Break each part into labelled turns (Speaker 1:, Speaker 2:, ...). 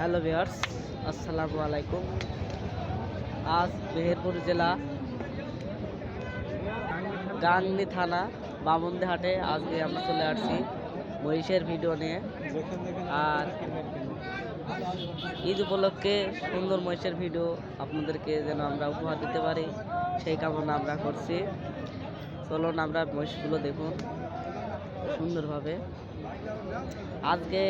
Speaker 1: Hello viewers, আসসালামু আলাইকুম। আজ মেহেরপুর জেলা গাংনি থানা, বামন্দি হাটে আজকে আমরা চলে আসছি মহিষের ভিডিও নিয়ে। আর ঈদ উপলক্ষে সুন্দর মহিষের ভিডিও আপনাদেরকে যেন আমরা উপহার দিতে পারি, সেই কামনা আমরা করছি। চলুন আমরা মহিষগুলো দেখুন সুন্দরভাবে। আজকে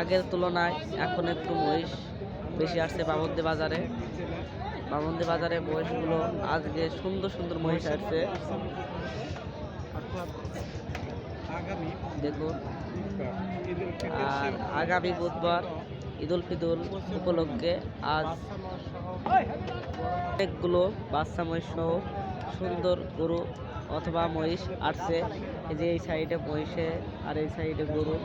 Speaker 1: আগের তুলনায় এখন একটু মহিষ বেশি আসছে বামন্দি বাজারে। বামন্দি বাজারে মহিষগুলো আজকে সুন্দর সুন্দর মহিষ আসছে। দেখুন। আর আগামী বুধবার ঈদ উল ফিদুল উপলক্ষে আজ অনেকগুলো বাচ্চা মহিষ সহ সুন্দর গরু অথবা মহিষ আসছে। এই যে এই সাইডে মহিষে আর এই সাইডে গরু।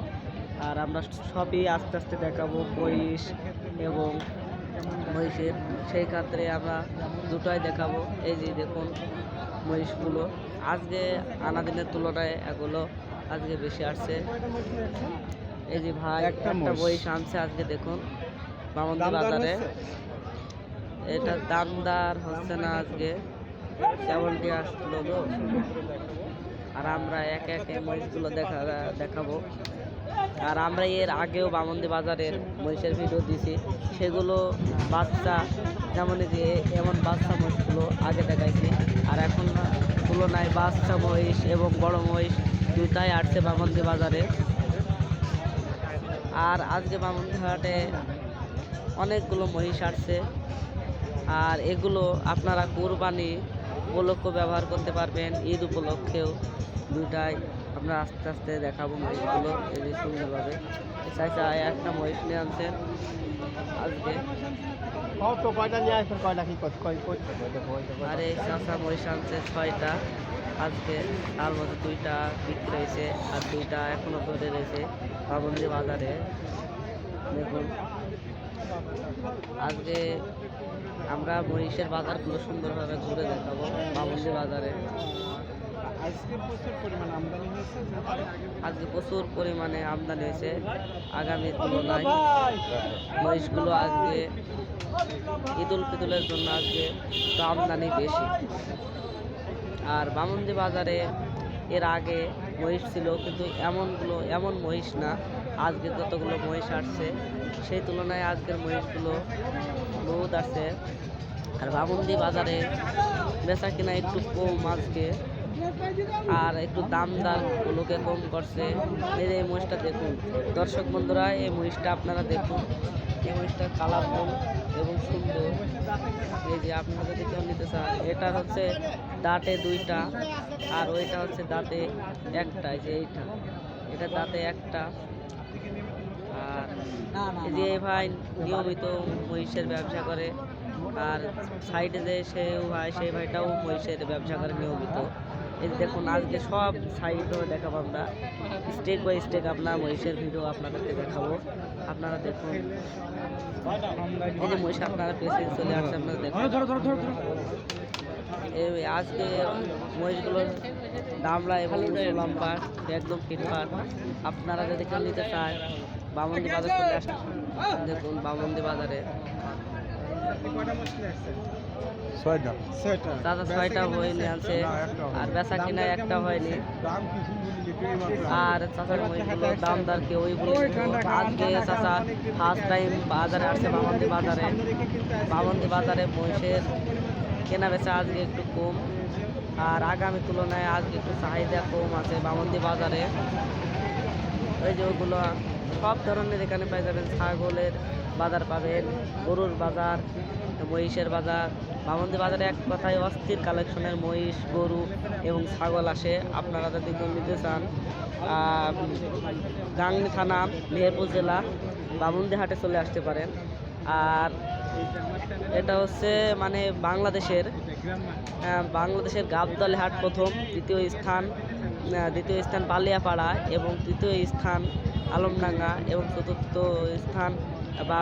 Speaker 1: আর আমরা সবই আস্তে আস্তে দেখাবো মহিষ এবং মহিষের। সেই ক্ষেত্রে আমরা দুটোই দেখাবো। এই যে দেখুন মহিষগুলো। আজকে আনা দিনের তুলনায় এগুলো আজকে বেশি আসছে। এই যে ভাই
Speaker 2: একটা। মহিষ।
Speaker 1: আনছে আজকে দেখুন বামন্দি বাজারে। এটা দামদার হচ্ছে না আজকে। সেভেন্টি আসলো তো আর আমরা একে একে মহিষগুলো দেখা দেখাবো। আর আমরা এর আগেও বামন্দি বাজারের মহিষের ভিডিও দিছি। সেগুলো বাচ্চা, যেমন যে এমন বাচ্চা মহিষগুলো আগে দেখাইছি। আর এখন তুলনায় বাচ্চা মহিষ এবং বড় মহিষ দুটাই আসছে বামন্দি বাজারে। আর আজকে বামন্দি হাটে অনেকগুলো মহিষ আসছে। আর এগুলো আপনারা কোরবানি উপলক্ষ ব্যবহার করতে পারবেন, ঈদ উপলক্ষেও। দুটাই আমরা আস্তে আস্তে দেখাবো মহিষগুলো এই যে সুন্দরভাবে। চাইছা একটা মহিষ নিয়ে আনছেন আজকে।
Speaker 2: কত কয়টা নিয়ে আসবেন কয়টা কি কয় কয় দেখো
Speaker 1: আর এই চাষা মহিষ আনছে ছয়টা। আজকে তার মধ্যে দুইটা বিক্রি হয়েছে আর দুইটা এখনও ধরে রয়েছে পাবন্দি বাজারে। দেখুন। আজকে আমরা মহিষের বাজারগুলো সুন্দরভাবে ঘুরে দেখাবো বাবন্দি বাজারে।
Speaker 2: আজকে প্রচুর পরিমাণ আমদানি হয়েছে
Speaker 1: আগামী তুলনায় মহিষগুলো আজকে ঈদুল ফিতুলের জন্য আজকে আমদানি বেশি। আর বামন্দি বাজারে এর আগে মহিষ ছিল কিন্তু এমনগুলো এমন মহিষ না। আজকে যতগুলো মহিষ আসছে সেই তুলনায় আজকের মহিষগুলো বহুত আছে আর বামন্দি বাজারে বেচা কিনা একটু কম আজকে। আর একটু দাম দাম গুলোকে কম করছে। এই যে এই মহিষটা দেখুন। দর্শক বন্ধুরা, এই মহিষটা আপনারা দেখুন। এই মহিষটার কালারফুল এবং সুন্দর। এই যে আপনারা যদি কেউ নিতে চান এটা হচ্ছে দাঁতে দুইটা আর ওইটা হচ্ছে দাঁতে একটা যে এইটা। এটা দাঁতে একটা। আর যে ভাই নিয়মিত মহিষের ব্যবসা করে, আর সাইডে যে সে ভাই সেই ভাইটাও মহিষের ব্যবসা করে নিয়মিত। এই দেখুন আজকে সব সাইডও দেখাবো আমরা। স্টেক বাই স্টেক আপনার মহিষের ভিডিও আপনাদেরকে দেখাবো। আপনারা দেখুন। এই যে মহিষ আপনারা পেছনে চলে আসছে আপনারা দেখুন। এই আজকে মহিষগুলোর দামলা এবং লম্বা একদম ফিটফাট। আপনারা যদি কেউ নিতে চায় বামন্দি বাজার চলে আসেন। দেখুন বামন্দি বাজারে।
Speaker 2: ছয়টা। ছয়টা।
Speaker 1: দাদা ছয়টা হয়নি আনছে। আর বেচা কিনা একটা হয়নি। আর চাচার মহিষগুলো দাম দর কেউই বলে আজকে চাচা ফার্স্ট টাইম বাজারে আসছে বামন্দি বাজারে। বামন্দি বাজারে মহিষের কেনা বেচা আজকে একটু কম। আর আগামী তুলনায় আজকে একটু চাহিদা কম আছে বামন্দি বাজারে। ওই যে ওগুলো সব ধরনের এখানে পেয়ে যাবেন ছাগলের বাজার পাবেন, গরুর বাজার, মহিষের বাজার। বামন্দি বাজারে এক কথায় অস্থির কালেকশনের মহিষ, গরু এবং ছাগল আসে। আপনারা যদি কেউ নিতে চান গাংনি থানা, মেহেরপুর জেলা বামন্দি হাটে চলে আসতে পারেন। আর এটা হচ্ছে মানে বাংলাদেশের বাংলাদেশের গাবদলে হাট প্রথম, দ্বিতীয় স্থান দ্বিতীয় স্থান বালিয়াপাড়া এবং তৃতীয় স্থান আলমডাঙ্গা এবং চতুর্থ স্থান বা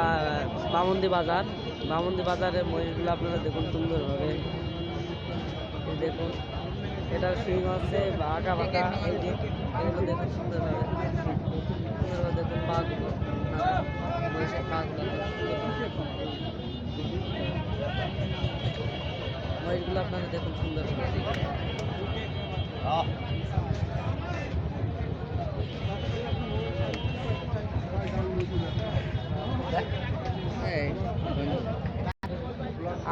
Speaker 1: বামন্দি বাজার। বামন্দি বাজারের ময়ূরগুলো আপনারা দেখুন সুন্দরভাবে। দেখুন এটার সিং হচ্ছে আঁকা বাঁকা এগুলো দেখুন সুন্দরভাবে। সুন্দরভাবে দেখুন পাগুলো মহিষের পাগুলো ময়ূরগুলো আপনারা দেখুন সুন্দরভাবে।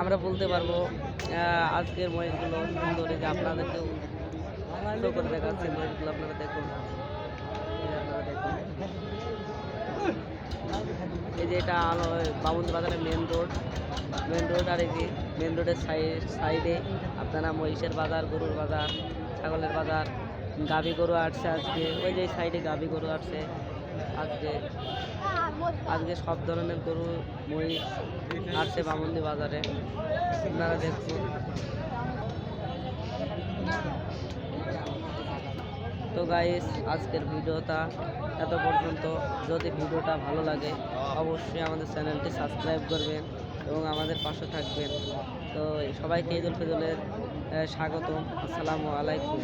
Speaker 1: আমরা বলতে পারব আজকের মহিষগুলো সুন্দর। যে আপনাদেরকেও show করে দেখাচ্ছি মহিষগুলো আপনারা দেখুন। দেখুন। এই যে এটা আলো বাজারের মেন রোড মেন রোড আর এই যে মেন রোডের সাইড সাইডে আপনারা মহিষের বাজার, গরুর বাজার, ছাগলের বাজার, গাভী গরু আসছে আজকে। ওই যে সাইডে গাভী গরু আসছে। আজকে আজকে সব ধরনের গরু মহিষ আসছে বামন্দি বাজারে। আপনারা দেখুন। তো গাইস আজকের ভিডিওটা এত পর্যন্ত। যদি ভিডিওটা ভালো লাগে অবশ্যই আমাদের চ্যানেলটি সাবস্ক্রাইব করবেন এবং আমাদের পাশে থাকবেন। তো সবাইকে ঈদ উল ফিতরের আহ, স্বাগতম। আসসালামু আলাইকুম।